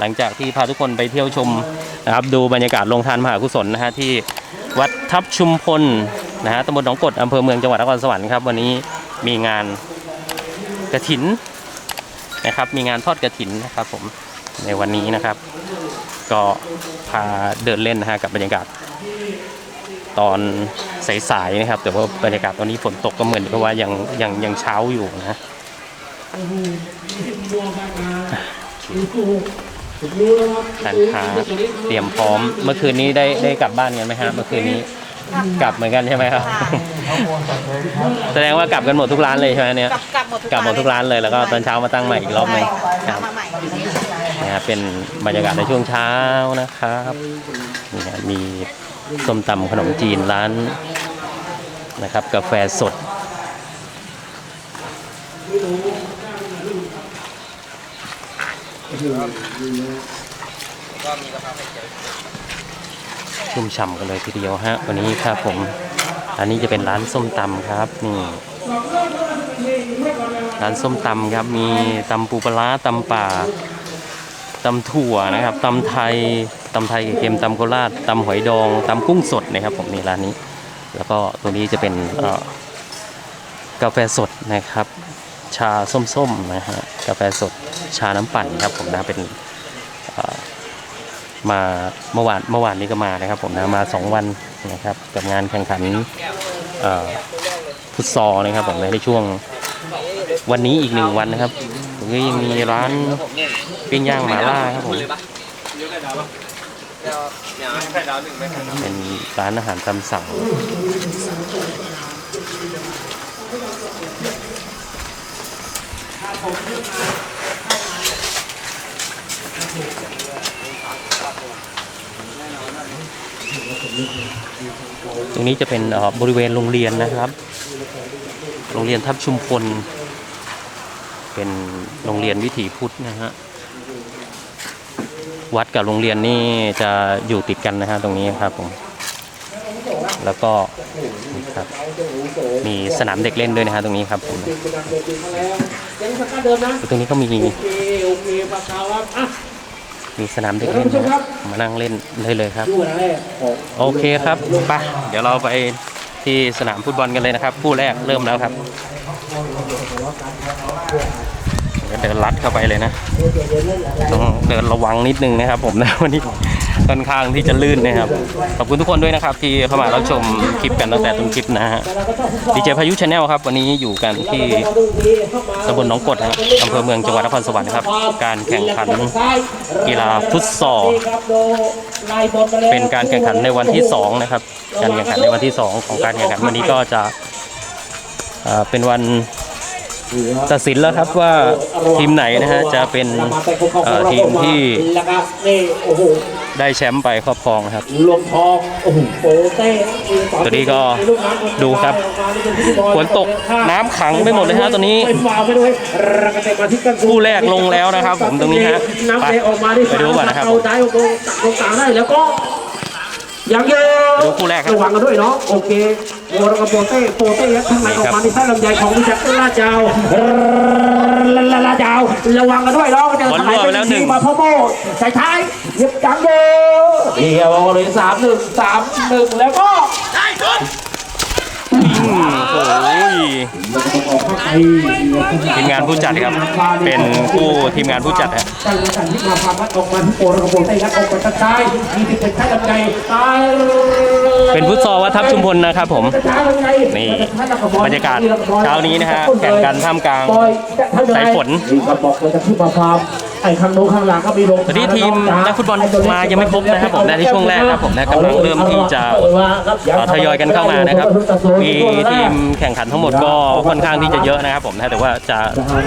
หลังจากที่พาทุกคนไปเที่ยวชมนะครับดูบรรยากาศโรงทานมหากุศลนะฮะที่วัดทับชุมพลนะฮะตำบลหนองกดอำเภอเมืองจังหวัดนครสวรรค์ครับวันนี้มีงานกระถินนะครับ มีงานทอดกระถินนะครับผมในวันนี้นะครับ ก็พาเดินเล่นนะฮะกับบรรยากาศ ตอนสายๆนะครับ แต่ว่าบรรยากาศตอนนี้ฝนตกก็เหมือนเพราะว่ายังยังยังเช้าอยู่นะ ร้านค้าเตรียมพร้อม เมื่อคืนนี้ได้ได้กลับบ้านกันไหมฮะเมื่อคืนนี้กลับเหมือนกันใช่ไหมครับ แสดงว่ากลับกันหมดทุกร้านเลยใช่ไหมเนี่ย กลับหมดทุกลับหมดทุกร้านเลยแล้วก็ตอนเช้ามาตั้งใหม่อีกรอบหนึ่งครับบมาใหม่นะฮะเป็นบรรยากาศในช่วงเช้านะครับนี่ฮะมีส้มตำขนมจีนร้านนะครับ กาแฟสด ชุ่มฉ่ำกันเลยทีเดียวฮะวันนี้ครับผมอันนี้จะเป็นร้านส้มตำครับนี่ร้านส้มตำครับมีตำปูปลาตำป่าตำถั่วนะครับตำไทยตำไทยเค็มตำโคราชตำหอยดองตำกุ้งสดนะครับผมนี่ร้านนี้ แล้วก็ตัวนี้จะเป็นกาแฟสดนะครับ ชาส้มๆนะฮะกาแฟสดชาน้ำปั่นครับผมนะเป็นมาเมื่อวานเมื่อวานนี้ก็มานะครับผมนะมาสองวันนะครับกับงานแข่งขันฟุตซอลนะครับผมในช่วงวันนี้อีกหนึ่งวันนะครับตรงนี้ยังมีร้านปิ้งย่างหมาล่าครับผมเป็นร้านอาหารตามสั่ง ตรงนี้จะเป็นบริเวณโรงเรียนนะครับ โรงเรียนทับชุมพล เป็นโรงเรียนวิถีพุทธนะฮะ วัดกับโรงเรียนนี่จะอยู่ติดกันนะฮะตรงนี้ครับผม แล้วก็นี่ครับ มีสนามเด็กเล่นด้วยนะฮะตรงนี้ครับผม ยังสกัดเดิมนะตรงนี้ก็มีโอเคโอเคปากกาครับอะมีสนามเด็กเล่นนะฮะมานั่งเล่นได้เลยครับ ดูนะแรกของโอเคครับไปเดี๋ยวเราไปที่สนามฟุตบอลกันเลยนะครับ คู่แรกเริ่มแล้วครับ เดินลัดเข้าไปเลยนะต้องเดินระวังนิดนึงนะครับผมนะวันนี้ค่อนข้างที่จะลื่นนะครับขอบคุณทุกคนด้วยนะครับ ที่เข้ามารับชมคลิปกันตั้งแต่ต้นคลิปนะฮะดีเจพายุชาแนลครับ วันนี้อยู่กันที่ตำบลหนองกดนะอำเภอเมืองจังหวัดนครสวรรค์ครับ การแข่งขันกีฬาฟุตซอลเป็นการแข่งขันในวันที่สองนะครับ การแข่งขันในวันที่สองของการแข่งขันวันนี้ก็จะเป็นวัน ตัดสินแล้วครับว่าทีมไหนนะฮะจะเป็นทีมที่ได้แชมป์ไปครอบครองครับรวมทองโอ้โหโปเต้ตัวนี้ก็ดูครับฝนตกน้ำขังไปหมดเลยฮะตอนนี้ไม่ฟาวไม่ด้วยรักเตะมาที่กันคู่แรกลงแล้วนะครับ ผมตรงนี้ฮะไปดูก่อนนะครับเอาได้ตรงกลาได้แล้วก็ ยังเยอะไปดูคู่แรกครับระวังกันด้วยเนาะโอเคโอ้แล้วก็โปเต้โปเต้ยัดข้างในออกมาที่ไส้ลำไยของวิจักรลาดยาวลาลาลาดยาวระวังกันด้วยเนาะเดี๋ยวบอลรั่วไปแล้วหนึ่งมาพ่อโม่ใส่ท้ายหยิบจังเยอะเดียวเลยสามหนึ่งสามหนึ่งแล้วก็อืม โอ้ยทีมงานผู้จัดครับ เป็นผู้ทีมงานผู้จัดฮะตั้งแต่สั่งที่มาพาพัดออกมาที่โปรระบบได้ยัดออกมาใต้มีติดเป็นท้ายลำไยตายเป็นฟุตซอลวัดทับชุมพลนะครับผม นี่บรรยากาศเช้านี้นะฮะแข่งกันท่ามกลางสายฝน นี่ก็บอกเลยจะขึ้นมาพามไอ้ข้างโน้นข้างหลังก็มีโรงตอนนี้ทีมนักฟุตบอลมายังไม่ครบนะครับผมในช่วงแรกครับผมนะกำลังเริ่มที่จะเอ่อทยอยกันเข้ามานะครับ มีทีมแข่งขันทั้งหมดก็ค่อนข้างที่จะเยอะนะครับผมนะแต่ว่าจะ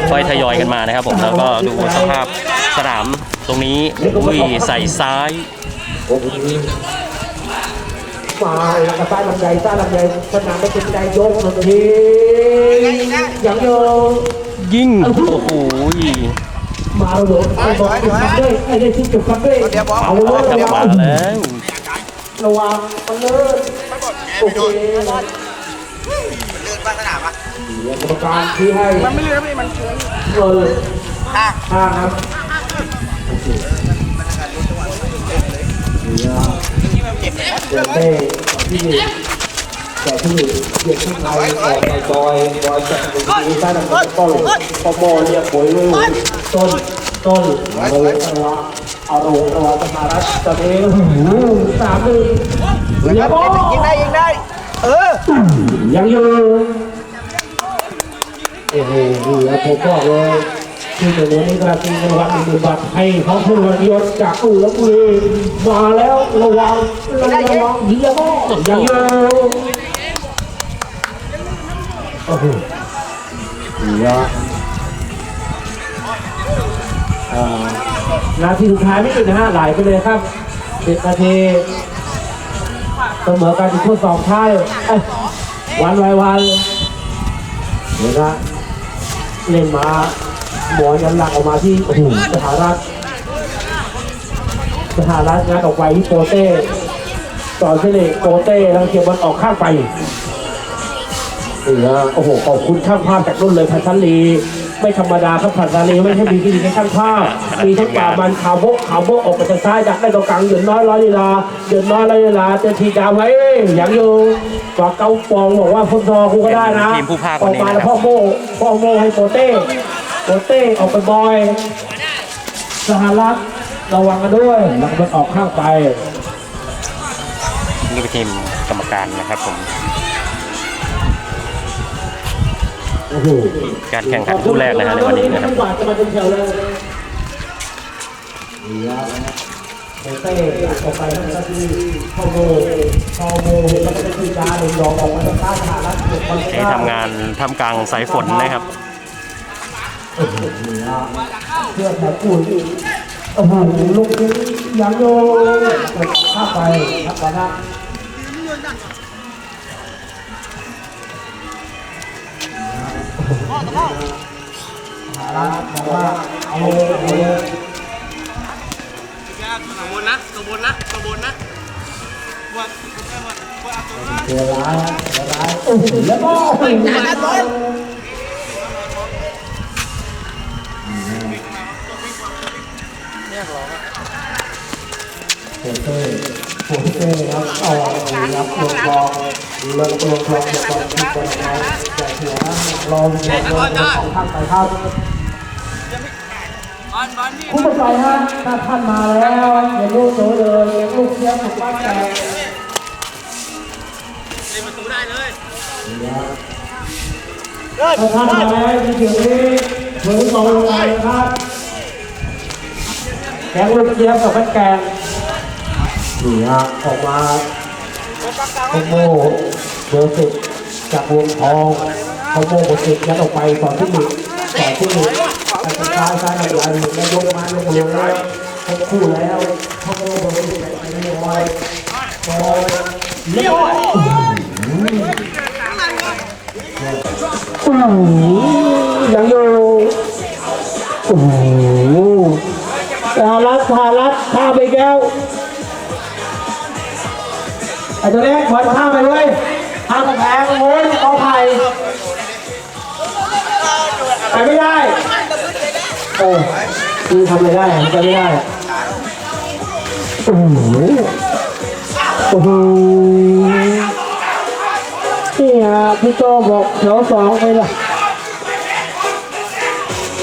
ค่อยทยอยกันมานะครับผมแล้วก็ดูสภาพสนามตรงนี้อุ้ยใส่ซ้ายมาแล้วก็ใต้ลำไยใต้ลำไยสนามไม่เป็นใจโยกหนึ่งทีอย่างโยยิ่งโอ้โห มาเอาหลวงไอ้บอลด้วยไอ้ได้ชิดกับคับด้วยเอาเลยจังหวะแล้วระวังมันเลิศโอเคมันเลื่อนบ้านสนามอะเดี๋ยวกรรมการที่ให้มันไม่เลื่อนไม่มันเชื้อเออห้าห้าครับโอเคเดี๋ยวเต้ที่นี่ แต่ที่เด็กข้างในออกไปบอยบอยจะเป็นดีซ่าดังต้นพอโมเรียปุ๋ยลูกต้นต้นโรงตัวเอาโรงตัวสหรัฐจะมีสามหนึ่งเรียบร้อยยิงได้ยิงได้ เออ ยังอยู่โอ้โหดูแล้วผมบอกเลยที่ตัวนี้กระตีในวันหนึ่งบาทให้เขาพูดวันยศจากอู่ล้วบุรีมาแล้วระวังระวังเยี่ยมยังอยู่ โอ้โหเยอะอ่านาทีสุดท้ายไม่ถึงนะฮะไหลไปเลยครับสิบนาทีเสมอกันที่คู่สองท้ายเอ้ยวันไววันเดี๋ยวนะเล่นมาหมอยันหลักออกมาที่โอ้โหสหรัฐสหรัฐงานออกไปที่โปเต้ต่อนเสด็จโปเต้แล้วเขียบอลออกข้างไป นี่นะโอ้โหขอบคุณช่างภาพจากรุ่นเลยพันธันลีไม่ธรรมดาครับพันธันลีไม่ใช่มีที่ดีแค่ช่างภาพ มีทั้งป่ามันขาวโบกขาวโบกออกไปทางซ้ายดักได้ตรงกลางเหยือนน้อยร้อยลีลาเหยือนน้อยร้อยลีลาเจอทีดาวไว้อย่างอยู่ฝากเก้าฟองบอกว่าฟุตซอลกูก็ได้นะทีมผู้พากย์อวัอนกนี้มานะแล้วคพ่รัอบโมพ่อโมให้โปเต้โปเต้ออกไปบอยสหรัฐระวังกันด้วยแล้วก็มันออกข้างไปนี่เป็นทีมกรรมการนะครับผม การแข่งขันคู่แรกนะฮะในวันนี้นะครับกว่าจะมาเป็นแถวเลยนี่ครับโปเต้ออกไปแล้วก็ที่พ่อโมพ่อโมแล้วก็จะคือการหนึ่งดอกออกมาจากข้างสหรัฐเก็บบอลนี่ทำงานทำกลางสายฝนนะครับโอ้โหนี่ครับเพื่อแถวปุ่นโอ้โหลูกนี้ยังโยข้ามไปครับตอนนั้ นบอกว่าเอาเอาเลยตัวบนนะตัวบนนะตัวบนนะว่าว่าตัวเจอร้ายเจอร้ายโอ้โหแล้วก็โอ้โหโปเต้โปเต้ครับเอาครับลงคลอง ลงลงคลองอย่าปล่อยที่บอลเราแต่หัวลองลองลองของท่านไปครับบอลบอลนี่คุณผู้ชมฮะถ้าท่านมาแล้วอย่าลูกโตเลยอย่าลูกเสียสุดบ้านแตกเล่นประตูได้เลยถ้าท่านมาแล้วที่เดี๋ยวนี้ถึงมองลงไปครับแกงลูกเจี๊ยบกับพัดแกงนี่ฮะออกมา โคโมเบอร์สิบจากวงทองโคโมเบอร์สิบยัดออกไปต่อที่หนึ่งต่อที่หนึ่งไปทางซ้ายซ้ายหลังไหลแล้วยกมาลงเร็วแล้วครบคู่แล้วโคโมเบอร์สิบไปเรียบร้อยพอเรียบร้อยโอ้โหยังอยู่โอ้โหสหรัฐสหรัฐข้าไปแก้ว ไอ้ตัวเล็กบอลข้ามไปเว้ยข้ามกำแพงโว้ยเอาไผ่ไปไม่ได้โอ้คือทำอะไรได้ทำอะไรไม่ได้โอ้โหโอ้โหนี่ฮะพี่โตบอกแถวสองไปละ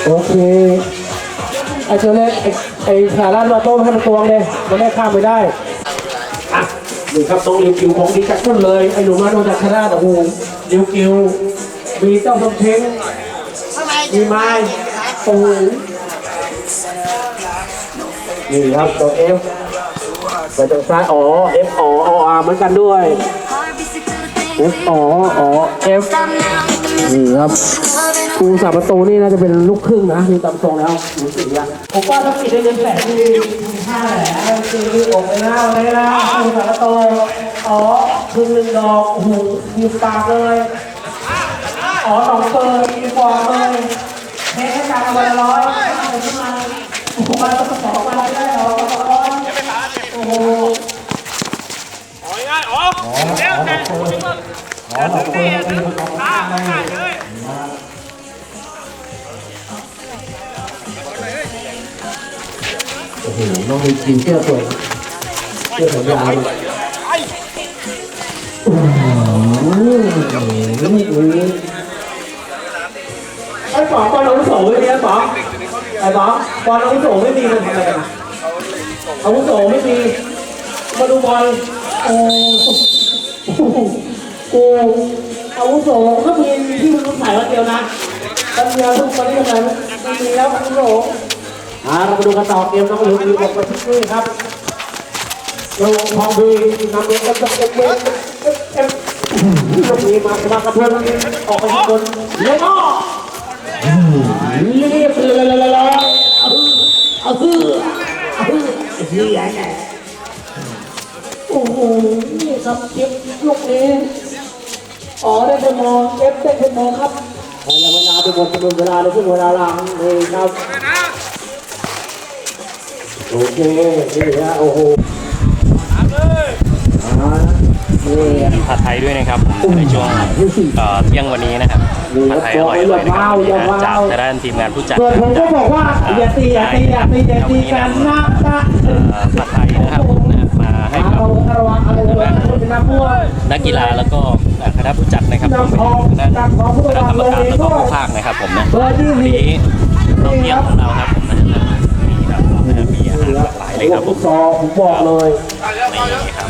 โอเคไอ้ตัวเล็กไอ้ไอ้สารัตมาต้มให้มันตวงเลยมันได้ข้ามไปได้ นี่ครับตรงริวกิวของดีจักรุ่นเลย ไอ้หนุ่มมาโดนจากชนะโอ้โหริวกิว มีเจ้าสมเช้งมีไม้โอ้โหนี่ครับตัวเอฟไปทางซ้ายอ๋อเอฟอ๋อออาร์เหมือนกันด้วยเอฟอ๋ออ๋อเอฟนี่ครับ ครูสาประตูนี่น่าจะเป็นลูกครึ่งนะดูตามทรงแล้วรู้สึกยังผมว่าถ้าปิดได้เงินแสนดีห้าแหละคืออกเลยนะวันนี้นะครูสาประตูอ๋อครึ่งหนึ่งดอกโอ้โหมีปากเลยอ๋อสองเปิดมีฟองเลยเทให้การวันละร้อยเอาขึ้นมาโอ้โหวันละสองวันละได้หรอโอ้โหอ๋อง่ายอ๋อเร็วแต่อ๋อสองเปิดมีสองข้างเลย หน้องมีกินเสื้อสวเสื้อแขนยาวไอ้ป๋องบอลอาวุโสไม่มีไอ้ป๋องไอ้ป๋องบอลอาวุโสไม่มีมันทำอะไรกันอะอาวุโสไม่มีมาดูบอลโอ้โหโอ้อาวุโสก็มีที่มันต้องใส่วันเดียวนะวันเดียวทุกคนนี่ทำไมไม่มีแล้วอาวุโส อ่าเรามาดูกันต่อเกมน้องหลิวหลิวบอกไปที่นี่ครับลงพองบีนำเองกันจะเอ็มเอ็มเอ็มลูกนี้มาสมัครกับเพื่อนออกไปข้างบนเลี้ยงอ้อเรียบเลยเลยเลยเอาฮือเอาซื้อซื้อใหญ่แน่โอ้โหนี่ครับเก็บลูกนี้อ๋อได้เป็นมองเอฟได้เป็นมองครับเวลาไปหมดจำนวนเวลาในช่วงเวลาหลังนี่ครับ เคนี่ฮะโอ้โหอ่านี่ผัดไทยด้วยนะครับผมในช่วงเอ่อเที่ยงวันนี้นะครับผัดไทยอร่อยๆนะครับนี่นะจากทางด้านทีมงานผู้จัดส่วนผมก็บอกว่าอย่าตีอย่าตีอย่าตีอย่าตีกันนะนะเอ่อผัดไทยนะครับผมนะมาให้กับเราระวังอะไรเลยเป็นนักมวยนักกีฬาแล้วก็คณะผู้จัดนะครับผมเป็นคณะคณะกรรมการแล้วก็ผู้ภาคนะครับผมนะเบอร์ที่วันสี่นี้เราเที่ยงของเราครับผมนะมีครับมี อาหารหลากหลายเลยครับผมซอผมบอกเลยนี่ครับ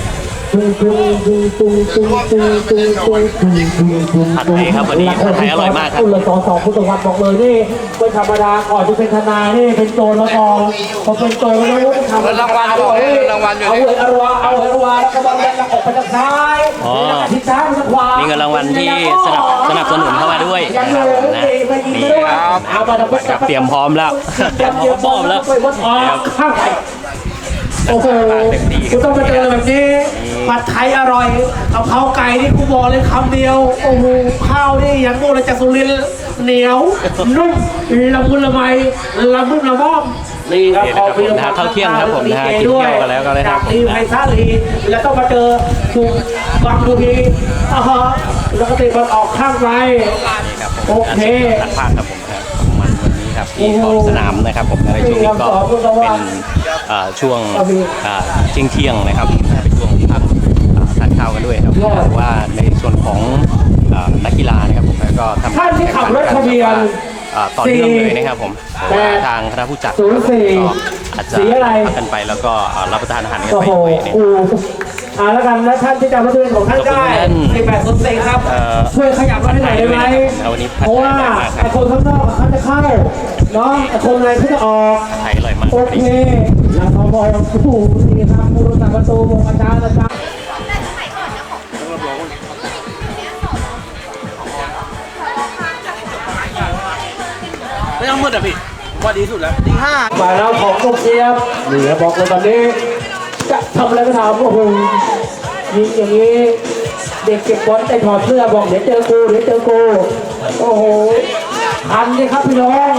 ผัดไทยครับวันนี้ผัดไทยอร่อยมากครับคุณละสองสองคุณตะวันบอกเลยนี่ไม่ธรรมดาก่อนจะเป็นทนายนี่เป็นโจรละกองพอเป็นโจรแล้วทำรางวัลบอกให้รางวัลอยู่เอานี่เอารวาเอาเหอรวาแล้วก็บอลแดงออกไปทางซ้ายอ๋อแล้วก็ทิศซ้ายทางขวามีมีเงินรางวัลที่สนับสนับสนุนเข้ามาด้วยยังเลยนะนี่ครับเอามาทำครับเตรียมพร้อมแล้วเตรียมพร้อมแล้วข้างไหนโอ้โหกูต้องมาเจอแบบนี้ ผัดไทยอร่อยกะเพราไก่นี่กูบอกเลยคำเดียว โอ้โหข้าวนี่อย่างโง่เลยจากสุรินทร์เหนียว นุ่มละมุนละไมละมุนละม่อมนี่ครับนี่นะครับผมนะฮะเข้าเที่ยงครับผมนะฮะกินเที่ยวกันแล้วก็เลยครับจากทีมไทยซาลีแล้วต้องมาเจอถูกบังดูทีอ่าฮะแล้วก็เตะบอลออกข้างไปนี่ครับผมโอเคการภาคครับผมครับของมันวันนี้ครับที่ขอบสนามนะครับผมในช่วงนี้ก็เป็นเอ่อช่วงเที่ยงเที่ยงๆนะครับเป็นช่วง ด้วยครับแต่ว่าในส่วนของเอ่อนักกีฬานะครับผมก็ทำท่านที่ขับรถทะเบียนเอ่อต่อเนื่องเลยนะครับผมเพราะว่าทางคณะผู้จัดศูนย์สี่ก็อาจจะสีอะไรพักกันไปแล้วก็เอ่อรับประทานอาหารกันโอ้ไปโหด้วยเนี่ยกูอ่าแล้วกันนะท่านที่จำรถทะเบียนของท่านได้ขอบคุณท่านสิบแปดศูนย์สี่ครับเอ่อช่วยขยับรถให้หน่อยได้ไหมเอาวันนี้พัดเพราะว่าไทยอร่อยมากครับไอ้คนข้างนอกเขาจะเข้าเนาะไอ้คนในเขาจะออกไทยอร่อยมากโอเคแล้วพอบอกโอ้โหนี่ครับผู้รักษาประตูวงอาจารย์อาจารย์ ม่ต้องมืดอะพี่ว่าดีสุดแล้วดีห้ามาแล้วของลูกเสียบนี่ครับบอกเลยตอนนี้จะทำอะไรก็ทำโอ้โหยิงอย่างนี้ เด็กเก็บบอลได้ถอดเสื้อบอกเดี๋ยวเจอกูเดี๋ยวเจอกูโอ้โหทันเลยครับพี่น้อง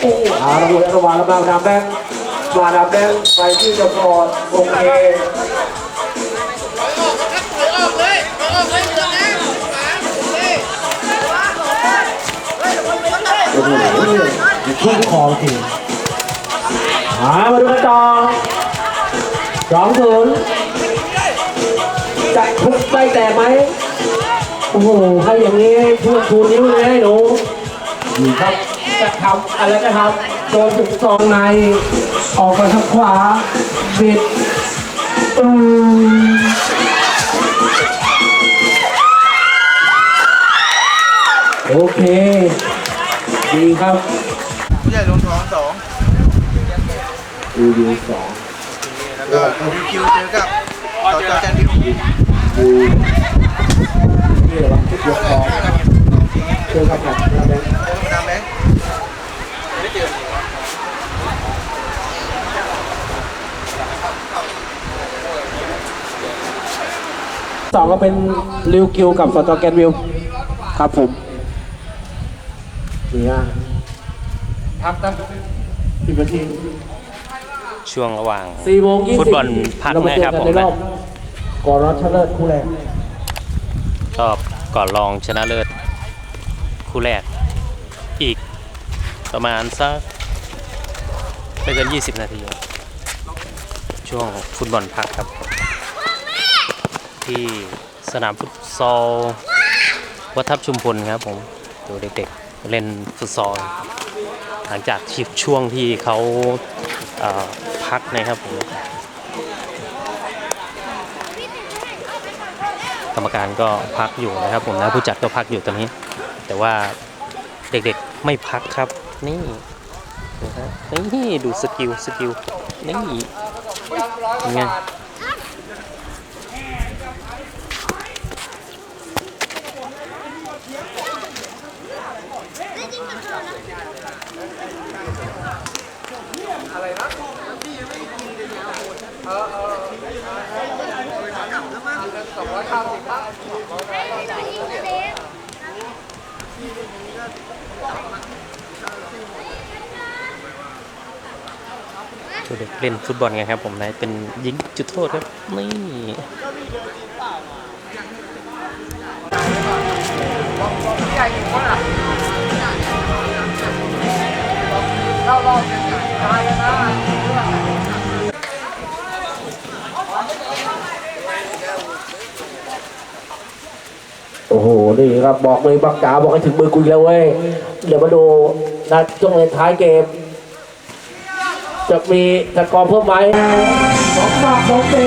โอ้โหอาระวังระวังระวังดำแดงมาดำแดงไปที่เจะกอนโอเคโอ้โห ทุ่งคอจริงมามาดูกันต่อสองศูนย์จะทุบได้แต่ไหมโอ้โหให้อย่างนี้เพื่อนชูนิ้วเลยให้หนูนี่ครับจะทำอะไรก็ทำโดนจุดซองในออกไปทางขวาบิดอืมโอเค ดีครับ ของสองดูดีสองแล้วก็ดีคิวเจอกับต่อจอแจนพิวดูนี่เหรอวะทุกยกของเจอกับแบบระเบิดน้ำแบงค์สองก็เป็นริวกิวกับสตอแกนวิวครับผมเนี่ฮะพักนะสิบนาทีช่วงระหว่าง สี่โมงยี่สิบฟุตบอลพักเรามาเจอนะครับกันผมในรนะอบก่อนรอบชนะเลิศคู่แรกรอบก่อนรองชนะเลิศคู่แรก อีกประมาณสักไม่เกิน 20 นาทีช่วงฟุตบอลพักครับ ที่สสนามฟุตซอลวัดทับชุมพลครับผมดูเด็กๆ เล่นฟุตซอล หลังจากที่ช่วงที่เขาเอ่อพักนะครับผมกรรมการก็พักอยู่นะครับผมนะผู้จัดก็พักอยู่ตอนนี้ แต่ว่าเด็กๆไม่พักครับ นี่นะฮะนี่ดูสกิลสกิลนี่ยังไง เป็นไงดูเด็กเล่นฟุตบอลไงครับผมนะเป็นยิงจุดโทษครับ นี่โอ้โหนี่ะ ครับบอกเลยบักจ๋าบอกให้ถึงมือกูอีกแล้วเว้ย เดี๋ยวมาดูนะช่วงเลนท้ายเกม จะมีสกอร์เพิ่มไหมสองปากสองเสี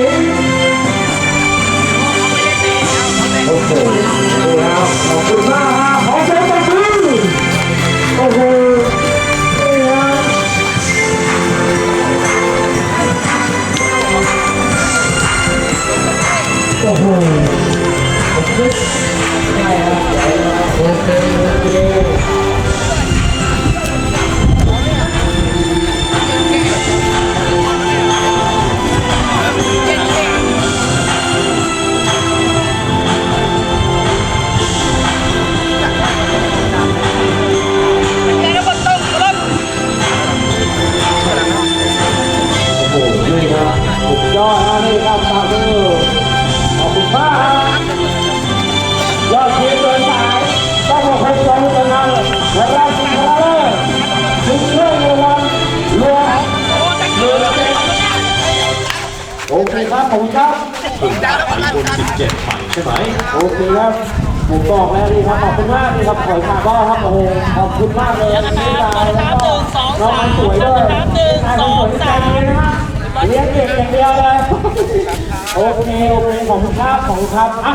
โอเคโอเคขอบคุณครับขอบคุณครับอะ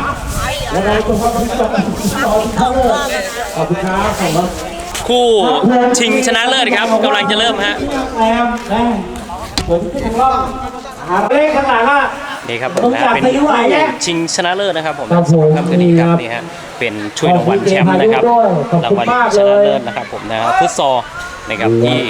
แล้วเราจะขอบคุณครับขอบคุณครับขอบคุณครับขอบคุณครับคู่ชิงชนะเลิศครับกำลังจะเริ่มฮะแรมแรมผมขึ้นรอบหาเลขข้างหลังอะนี่ครับผมนะเป็นคู่ชิงชนะเลิศนะครับผมครับผมครับคืนนี้ครับนี่ฮะเป็นช่วยรางวัลแชมป์นะครับรางวัลชนะเลิศนะครับผมนะฟุตซอลนะครับที่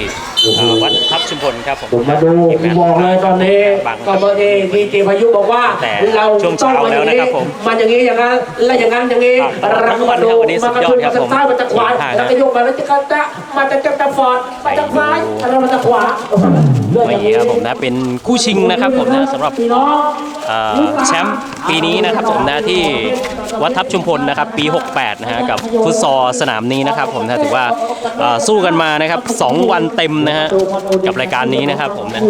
อ่อวัดทับชุมพลครับผมผมมาดูผมบอกเลยตอนนี้บางก็เมื่อกี้ดีเจพายุบอกว่าแต่เราช่วงเช้าแล้วนะครับผมมันอย่างนี้อย่างนั้นและอย่างนั้นอย่างนี้ครับเราก็มาดูวันนี้สุมันดกระยอชุดนครับมันจะซ้ายมันจะขวาผมแล้วก็โยกมาแล้วจะกระจะมันจะจะจะฟอร์ดมันจะซ้ายแล้วมันจะขวาเรื่องไม่อย่างนี้ครับผมนะเป็นคู่ชิงนะครับผมนะสำหรับ พี่น้อง เอ่อแชมป์ปีนี้นะครับผมนะที่วัดทับชุมพลนะครับปี 68 นะฮะกับฟุตซอลสนามนี้นะครับผมนะถือว่าเอ่อสู้กันมานะครับ 2 วันเต็มนะฮะกับรายการนี้นะครับผมนะ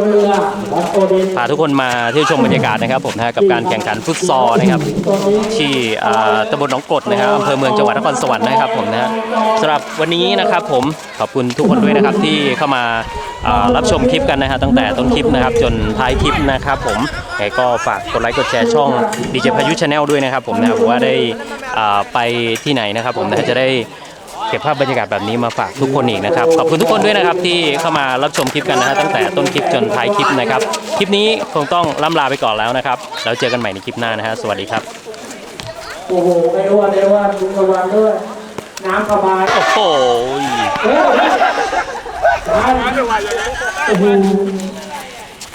พาทุกคนมาเที่ยวชมบรรยากาศนะครับผมนะกับการแข่งขันฟุตซอลนะครับ ที่ตำบลหนองกดนะครับอำเภอเมืองจังหวัดนครสวรรค์นะครับผมนะฮะสำหรับวันนี้นะครับผมขอบคุณทุกคนด้วยนะครับที่เข้ามารับชมคลิปกันนะฮะตั้งแต่ต้นคลิปนะครับจนท้ายคลิปนะครับผมก็ฝากกดไลค์กดแชร์ช่องดีเจพายุชาแนลด้วยนะครับผมนะครับว่าได้ไปที่ไหนนะครับผมนะจะได้ เก็บภาพบรรยากาศแบบนี้มาฝากทุกคนอีกนะครับ ขอบคุณทุกคนด้วยนะครับที่เข้ามารับชมคลิปกันนะฮะตั้งแต่ต้นคลิปจนท้ายคลิปนะครับ คลิปนี้คงต้องล่ำลาไปก่อนแล้วนะครับ แล้วเจอกันใหม่ในคลิปหน้านะฮะสวัสดีครับโอ้โหไม่รู้ว่าไม่รู้ว่าลุงระวังด้วยน้ำสบายโอ้โหโอ้โหโอ้โห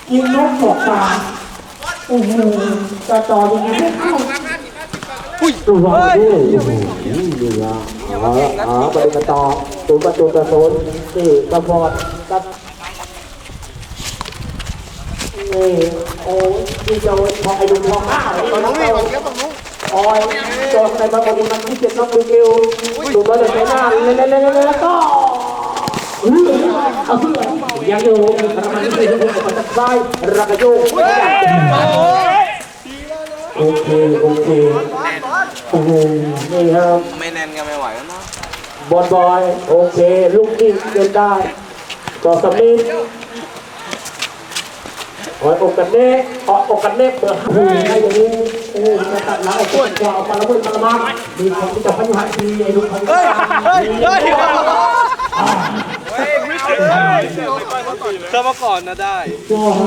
กินนกตกปลาโอ้โหตาต่อยังไงอุ้ยตัววา งด้วยโอ้โหนี่ละอ๋ออ๋อไปกระต่อตูประตูกระโซนนี่กระพอดกับนี่โอ้ยนี่จะพอไอ้ดูพอข้าวตอนนั้นเราโอ้ยโจนในบางคนมันที่เจ็ดน้องดูกิวดูมาเลยหน้าเล่นเล่นเล่นเล่นก็เอาที่ยังอยู่ประมาณนี้คือทุกคนจะได้รักโยกโอเคโอเค โอ้โหนี่ครับ ไม่แน่นก็ไม่ไหวแล้วเนาะบอลบอยโอเคลูกที่เล่นได้ต่อสมิธโอ้ยอกกันเน่ออกอกกันเน่เปิดโอ้โหไอ้อย่างนี้โอ้โหจะตัดหลังไอ้พวกจะเอาปลาละเมิดปลาละมากมีของที่จะพันหักทีไอ้ลูกพันเฮ้ยเฮ้ยเฮ้ยถ้าเมื่อก่อนนะได้โอ้โห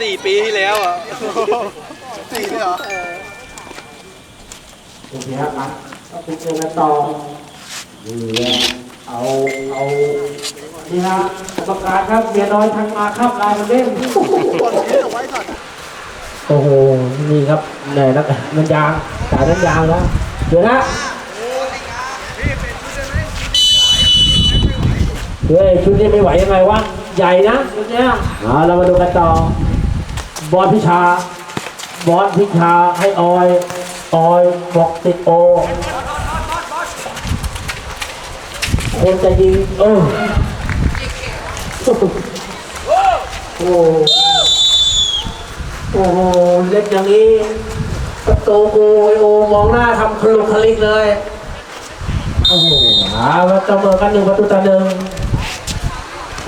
สี่ปีที่แล้วอะสี่เลยเหรอ โอเคครับมาเอาไปเจอกันต่อนี่เอาเอานี่ฮะกรรมการครับเมียน้อยทางมาเข้าลายมาเล่นโอ้โหนี่ครับเหนื่อยแล้วมันยางสายนั้นยางแล้วเดี๋ยวนะเฮ้ยชุดนี้ไม่ไหวยังไงวะใหญ่นะชุดเนี้ยเอาเรามาดูกันต่อบอลพิชา บอลพิชาให้ออย ออยบอกติดโอ คนจะยิง เออ โอ้โหโอ้โหเล็กอย่างนี้ประตูกูไอโอมองหน้าทำคลุกคลิกเลย โอ้โหาว่าเสมอกันหนึ่งประตูต่อหนึ่ง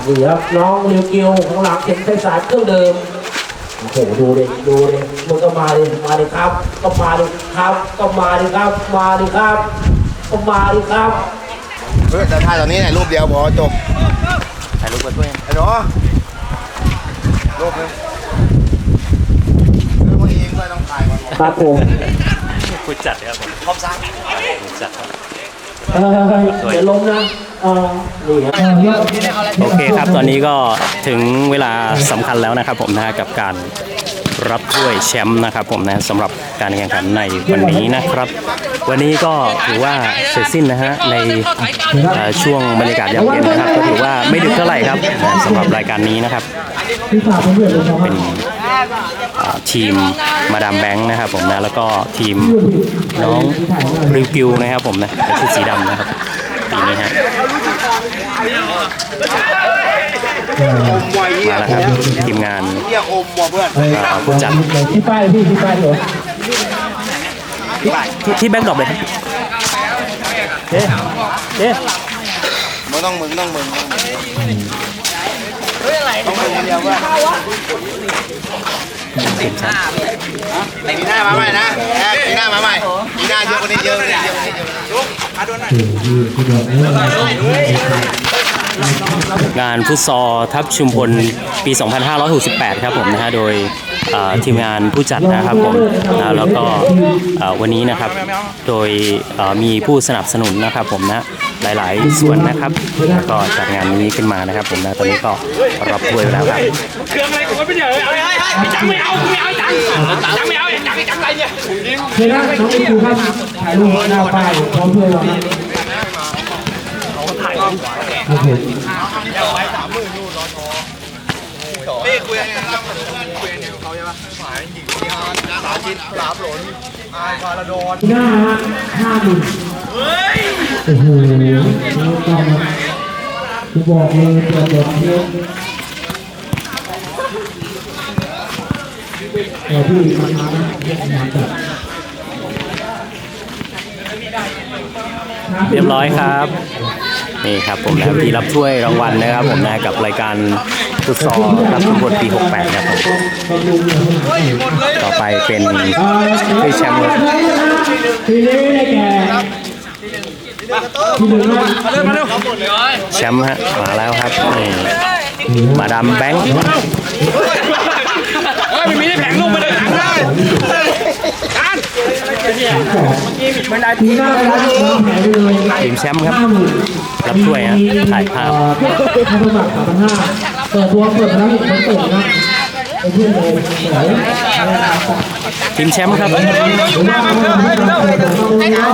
นี่ครับน้องลิวกิวข้างหลังเห็นไฟสายเครื่องเดิม โอ้โหดูดิดูดิมึงก็มาดิมาดิครับ ก็มาดิครับ ก็มาดิครับ มาดิครับ ก็มาดิครับเพื่อจะถ่ายตอนนี้เนี่ยรูปเดียวพอจบถ่ายรูปกันด้วยไอ้หนูรูปหนึงคือมึงเองด้วยต้องถ่ายก่อนครับผมผู้จัดครับผมพร้อมสร้างผู้จัดครับเออเดี๋ยวล้มนะเออนี่ครับ โอเคครับตอนนี้ก็ถึงเวลาสำคัญแล้วนะครับผมนะกับการรับถ้วยแชมป์นะครับผมนะสำหรับการแข่งขันในวันนี้นะครับ วันนี้ก็ถือว่าเสร็จสิ้นนะฮะในช่วงบรรยากาศยามเย็นนะครับก็ถือว่าไม่ดึกเท่าไหร่ครับสำหรับรายการนี้นะครับเป็นทีมมาดามแบงค์นะครับผมนะแล้วก็ทีมน้องริวกิวนะครับผมนะชุดสีดำนะครับ ปีนี้ฮะไวเหี้ยมาแล้วครับทีมงานผู้จัดพี่ป้ายพี่พี่ป้ายเดี๋ยวที่ที่แบงค์ดรอปเลยเอ๊เอ๊มึงต้องมึงต้องมึงต้องมึงต้องมึงเดียวว่า เพื่อนปีหน้ามาใหม่นะดีหน้ามาใหม่ปีหน้าเยอะกว่านี้เยอะกว่านี้เยอะกว่านี้เยงานฟุตซอลทัพชุมพลปี 2568 ครับผมนะฮะ โดย ทีมงานผู้จัดนะครับผมนะแล้วก็วันนี้นะครับโดยมีผู้สนับสนุนนะครับผมนะหลายๆ ส่วนนะครับแล้วก็จัดงานนี้ขึ้นมานะครับ ผมนะตอนนี้ก็รับถ้วยแล้วครับเครื่องอะไรกูไม่เป็นอย่างไรไอ้จังไม่เอาไม่เอาจังจังไม่เอาไอ้จังไอ้จังอะไรเนี่ยเดี๋ยวนะน้องครูครับถ่ายรูปหน้าป้ายพร้อมเพื่อนเรานะโอเคนี่คุยกันนะครับคุยกันอยู่เข สามชิ้นสามหล่นอายพาราโดนหน้าฮะห้าหมื่นโอ้โหนี่ต้องกูบอกเลยเปิดแบบนี้แต่พี่มาทำนะมาจัดเรียบร้อยครับ นี่ครับผมนะครับที่รับถ้วยรางวัลนะครับผมนะกับรายการ ฟุตซอลทัพชุมพลปี 68 ครับผมต่อไปเป็นถ้วยแชมป์ทีนี้ได้แก่ที่หนึ่งนะมาเร็วแชมป์ฮะมาแล้วครับนี่มาดามแบงค์เฮ้ยมันมีได้แผงลูกมาเลยหนังได้การทีมแชมป์ครับ รับถ้วยฮะถ่ายภาพ ค่าสมัครสามพันห้าเปิดตัวเปิดแล้วมันเปิดนะไปเพื่อนเลยทีมแชมป์ครับหรือว่าเราต้องเปิดเราเลยนะ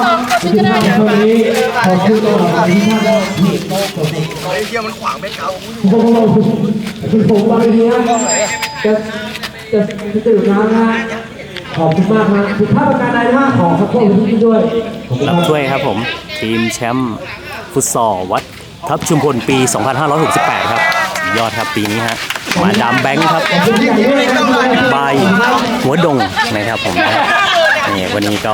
ที่ท่านคนนี้ขอบคุณตลอดที่ท่านได้ผิดไอ้เหี้ยมันขวางเบ็ดเขาโอ้โหคุณผมบางทีนะจะจะจะตื่นน้ำนะขอบคุณมากนะผิดพลาดประการใดนะ ขอขอโทษทุกท่านด้วยขอบคุณรับถ้วยครับผม ทีมแชมป์ฟุตซอลวัดทัพชุมพลปี 2568 ครับ ยอดครับปีนี้ฮะมาดามแบงค์ครับบายหัวดงนะครับผมนะนี่วันนี้ก็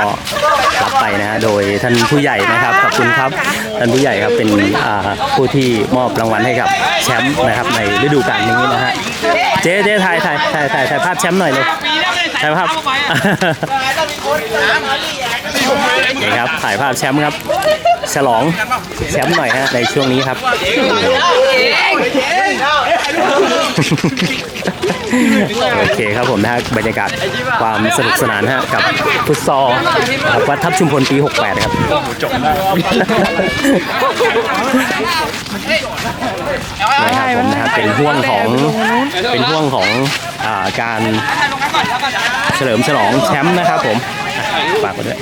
รับไปนะฮะโดยท่านผู้ใหญ่นะครับขอบคุณครับท่านผู้ใหญ่ครับเป็นอ่าผู้ที่มอบรางวัลให้กับแชมป์นะครับในฤดูกาลนี้นะฮะเจ๊เจ๊ถ่ายถ่ายถ่ายถ่ายถ่ายภาพแชมป์หน่อยเลยปีแล้วไม่ได้ใส่ถ่ายภาพเข้าไปอะนี่ครับถ่ายภาพแชมป์ครับฉลองแชมป์หน่อยฮะในช่วงนี้ครับ โอเคครับผมนะฮะบรรยากาศความสนุกสนานฮะกับฟุตซอับวัดทับชุมพลปี 68 ครับนะครับผมนะครับเป็นห่วงของเป็นห่วงของอ่าการเฉลิมฉลองแชมป์นะครับผมฝากไว้ด้วย